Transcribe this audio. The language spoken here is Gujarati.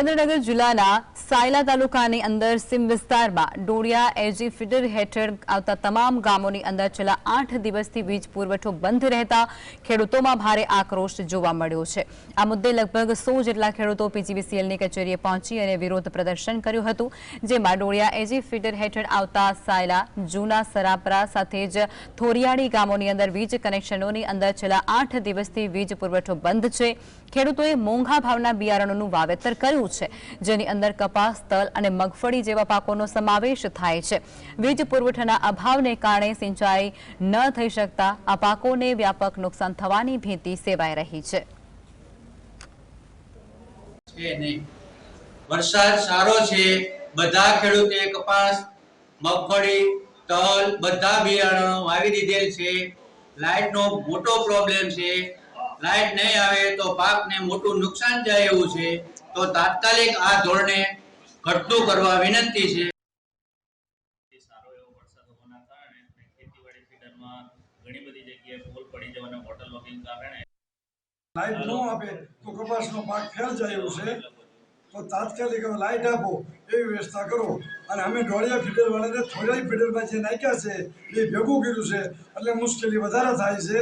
સુરેન્દ્રનગર જિલ્લાના સાયલા તાલુકાની અંદર સીમ વિસ્તારમાં ડોડિયા એજી ફીડર હેઠળ આવતા તમામ ગામોની અંદર છેલ્લા આઠ દિવસથી વીજ પુરવઠો બંધ રહેતા ખેડૂતોમાં ભારે આક્રોશ જોવા મળ્યો છે. આ મુદ્દે લગભગ સો જેટલા ખેડૂતો પીજીવીસીએલની કચેરીએ પહોંચી અને વિરોધ પ્રદર્શન કર્યું હતું, જેમાં ડોડિયા એજી ફીડર હેઠળ આવતા સાયલા, જૂના સરાપરા સાથે જ થોરિયાળી ગામોની અંદર વીજ કનેક્શનોની અંદર છેલ્લા આઠ દિવસથી વીજ પુરવઠો બંધ છે. ખેડૂતોએ મોંઘા ભાવના બિયારણોનું વાવેતર કર્યું છે, જેની અંદર કપાસ તલ અને મગફળી જેવા પાકોનો સમાવેશ થાય છે. વીજ પુરવઠાના અભાવને કારણે સિંચાઈ ન થઈ શકતા આ પાકોને વ્યાપક નુકસાન થવાની ભીતિ સેવાઈ રહી છે. વરસાદ સારો છે. બધા ખેડૂતે કપાસ, મગફળી, તલ, બધા બિયારણો વાવી દીધેલ છે. લાઇટનો મોટો પ્રોબ્લેમ છે. લાઇટ નહીં આવે તો પાકને મોટું નુકસાન જાય એવું છે. તો તાત્કાલિક આ ધોરણે ઘટતું કરવા વિનંતી છે. સારો એવો વરસાદ હોવાના કારણે ખેતીવાડી ફીડરમાં ઘણી બધી જગ્યાએ પોલ પડી જવાના વોટર લોગિંગ કારણે લાઇટ ન આપે તો કપાસનો પાક ફેલ જાય છે. તો તાત્કાલિક હવે લાઇટ આપો એવી વ્યવસ્થા કરો. અને અમે ઢોળિયા ફીડર વાળાને થોડા ફીડરમાં જે નાખ્યા છે એ ભેગું કર્યું છે એટલે મુશ્કેલી વધારે થાય છે.